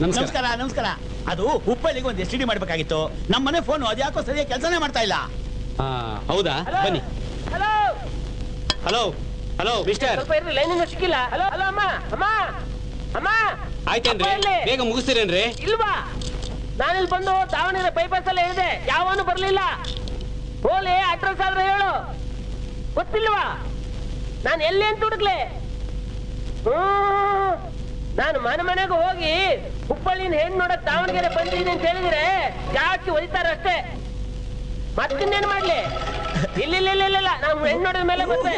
ನಮಸ್ಕಾರ. ನಮಸ್ಕಾರ ಅದು ಹುಬ್ಬಳ್ಳಿಗೆ ಒಂದು ಎಸ್ ಟಿ ಡಿ ಮಾಡ್ಬೇಕಾಗಿತ್ತು. ನಮ್ಮ ಮನೆ ಫೋನ್ ಅದ್ಯಾಕೋ ಸರಿಯಾಗಿ ಕೆಲಸನೇ ಮಾಡ್ತಾ ಇಲ್ಲ. ಆ, ಹೌದಾ? ಬನ್ನಿ. ಹಲೋ ಹಲೋ ಹಲೋ ಮಿಸ್ಟರ್ ಸ್ವಲ್ಪ ಇರ್ರಿ ಲೈನಿಂದ ಸಿಕ್ಕಿಲ್ಲ. ಹಲೋ ಹಲೋ ಅಮ್ಮ? ಅಮ್ಮ? ಅಮ್ಮ? ಆಯ್ತೇನ್ರಿ? ಅಪ್ಪ ಎಲ್ಲಿ? ಬೇಗ ಮುಗಿಸ್ತೀರೇನ್ರಿ? ಇಲ್ವಾ? ನಾನಿಲ್ಲಿ ಬಂದು ದಾವಣಗೆರೆ ಬೈಪಾಸ್ ಅಲ್ಲೇ ಇದೆ. ಯಾವನು ಬರ್ಲಿಲ್ಲ. ಹೋಲಿ ಅಡ್ರೆಸ್ ಆದ್ರೆ ಹೇಳು. ಗೊತ್ತಿಲ್ವಾ? ನಾನು ಎಲ್ಲಿ ಅಂತ ಹುಡುಕ್ಲೆ? ಹ್ಮ್. ನಾನು ಮನೆ ಮನೆಗೆ ಹೋಗಿ ಹುಬ್ಬಳ್ಳಿನ ಹೆಣ್ಣು ನೋಡ ದಾವಣಗೆರೆ ಬಂದಿದ್ದೀನಿ ಅಂತ ಹೇಳಿದ್ರೆ ಜಾಸ್ತಿ ಒಯ್ತಾರ ಅಷ್ಟೇ. ಮತ್ತಿನ್ನೇನ್ ಮಾಡ್ಲಿ? ಇಲ್ಲ ಇಲ್ಲ ಇಲ್ಲ ಇಲ್ಲ ನಾವು? ಹೆಣ್ಣು ನೋಡಿದ ಮೇಲೆ ಬಂದೆ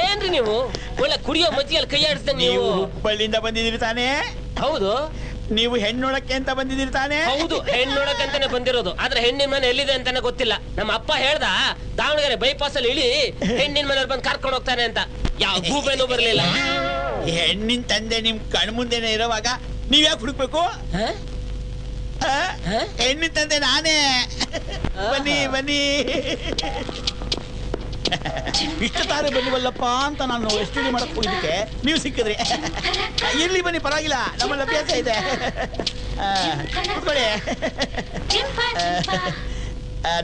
ಏನ್ರಿ ನೀವು? ಒಳ್ಳೆ ಕುಡಿಯೋ ಮಜ್ಜಿಗೆ ಕೈ ಆಡಿಸ್ತೇನೆ ನೀವು. ನೀವು ಹುಬ್ಬಳ್ಳಿಯಿಂದ ಬಂದಿದ್ದೀರಿ ತಾನೇ? ಹೌದು. ನೀವು ಹೆಣ್ಣೊಳಕ್ಕೆ ಅಂತ ಬಂದಿದ್ದೀರಿ ತಾನೇ? ಹೌದು ಹೆಣ್ಣೊಳಕ್ಕೆ ನೋಡಕ್ಕಂತಾನೆ ಬಂದಿರೋದು. ಆದ್ರೆ ಹೆಣ್ಣಿನ ಮನೆ ಎಲ್ಲಿದೆ ಅಂತಾನೆ ಗೊತ್ತಿಲ್ಲ. ನಮ್ಮ ಅಪ್ಪ ಹೇಳ್ದ ದಾವಣಗೆರೆ ಬೈಪಾಸ್ ಅಲ್ಲಿ ಇಳಿ ಹೆಣ್ಣಿನ ಮನೆಯವ್ರು ಬಂದು ಕರ್ಕೊಂಡು ಹೋಗ್ತಾನೆ ಅಂತ. ಯಾವ ಗೂಬೆನೂ ಬರ್ಲಿಲ್ಲ. ಹೆಣ್ಣಿನ ತಂದೆ ನಿಮ್ ಕಣ್ ಮುಂದೆನೆ ಇರೋವಾಗ ನೀವ್ ಯಾಕೆ ಹುಡುಕ್ಬೇಕು? ಹೆಣ್ಣಿನ ತಂದೆ ನಾನೇ. ಬನ್ನಿ ಬನ್ನಿ. ಇಷ್ಟು ತಾರೆ ಬನ್ನಿವಲ್ಲಪ್ಪ ಅಂತ ನಾನು ಎಷ್ಟು ಮಾಡಕ್ ಹೋಗಿದ್ದಕ್ಕೆ ನೀವು ಸಿಕ್ಕಿದ್ರಿ. ಇರ್ಲಿ ಬನ್ನಿ ಪರವಾಗಿಲ್ಲ ನಮ್ಮಲ್ಲಿ ಅಭ್ಯಾಸ ಇದೆ. ಕೂತ್ಕೊಳ್ಳಿ.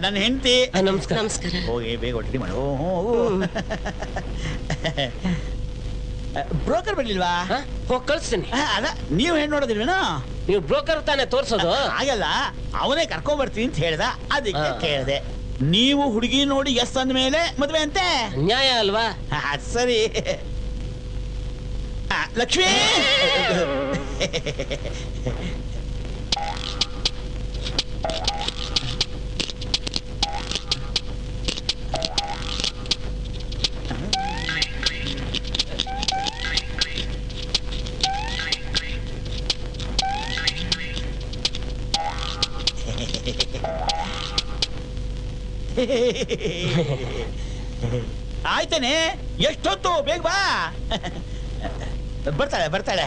ನನ್ನ ಹೆಂಡತಿ. ನಮಸ್ಕಾರ. ನಮಸ್ಕಾರ. ಹೋಗಿ ಬೇಗ ಒಟ್ಟಿಗೆ ಮಾಡು. ಬ್ರೋಕರ್ ಬರ್ಲಿಲ್ವಾ? ಹೋಗಿ ಕಳಿಸ್ತೀನಿ. ಅಲ್ಲ ಅದ ನೀವು ಹೆಣ್ಣು ನೋಡೋದಿಲ್ವೇನೋ? ನೀವು ಬ್ರೋಕರ್ ತಾನೇ ತೋರ್ಸೋದು? ಆಗಲ್ಲ ಅವನೇ ಕರ್ಕೊಂಡ್ ಬರ್ತೀನಿ ಅಂತ ಹೇಳ್ದ ಅದಕ್ಕೆ. ಕೇಳಿದೆ. ನೀವು ಹುಡುಗಿ ನೋಡಿ ಎಸ್ ಅಂದ ಮೇಲೆ ಮದ್ವೆ ಅಂತೆ? ನ್ಯಾಯ ಅಲ್ವಾ? ಆ, ಸರಿ. ಆ, ಲಕ್ಷ್ಮಿ! ಆಯ್ತಾನೆ ಎಷ್ಟೊತ್ತು ಬೇಗ ಬಾ ಬರ್ತಾಳೆ ಬರ್ತಾಳೆ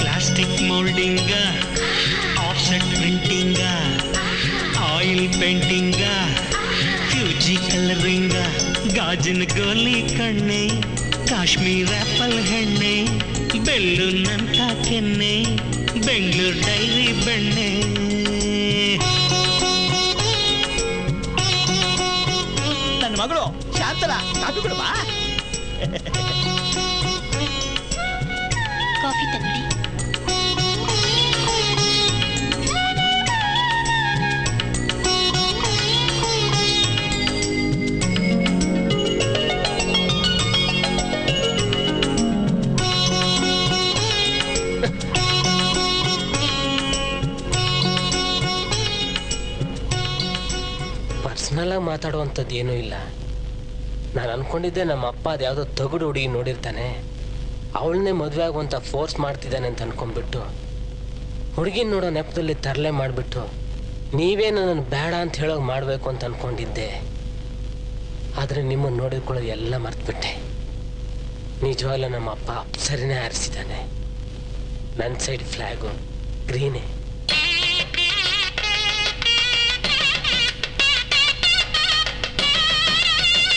plastic moulding offset printing oil painting Fuji colouring ಗಾಜಿನ ಗೋಲಿ ಕಣ್ಣೆ ಕಾಶ್ಮೀರ ಆಪಲ್ ಹೆಣ್ಣೆ ಬೆಳ್ಳೂನಂತ ಕೆನ್ನೆ ಬೆಂಗಳೂರು ಡೈರಿ ಬೆಣ್ಣೆ. ನನ್ನ ಮಗಳು ಶಾಂತಲ ಕಾಫಿ ಕೊಡುವ? ಪರ್ಸನಲ್ ಆಗಿ ಮಾತಾಡುವಂಥದ್ದು ಏನೂ ಇಲ್ಲ. ನಾನು ಅನ್ಕೊಂಡಿದ್ದೆ ನಮ್ಮ ಅಪ್ಪ ಅದು ಯಾವುದೋ ತಗಡು ಹುಡುಗಿ ನೋಡಿರ್ತಾನೆ. ಅವಳನ್ನೇ ಮದುವೆ ಆಗುವಂಥ ಫೋರ್ಸ್ ಮಾಡ್ತಿದ್ದಾನೆ ಅಂತ ಅನ್ಕೊಂಡ್ಬಿಟ್ಟು, ಹುಡುಗಿನ ನೋಡೋ ನೆಪದಲ್ಲಿ ತರಲೆ ಮಾಡಿಬಿಟ್ಟು, ನೀವೇ ನನ್ನನ್ನು ಬೇಡ ಅಂತ ಹೇಳೋಕೆ ಮಾಡಬೇಕು ಅಂತ ಅನ್ಕೊಂಡಿದ್ದೆ. ಆದರೆ ನಿಮ್ಮನ್ನು ನೋಡಿಕೊಳ್ಳೋದು ಎಲ್ಲ ಮರ್ತುಬಿಟ್ಟೆ. ನಿಜವಾಗ್ಲೂ ನಮ್ಮ ಅಪ್ಪ ಅಪ್ಸರಿನೇ ಆರಿಸಿದ್ದಾನೆ. ನನ್ನ ಸೈಡ್ ಫ್ಲ್ಯಾಗು ಗ್ರೀನೇ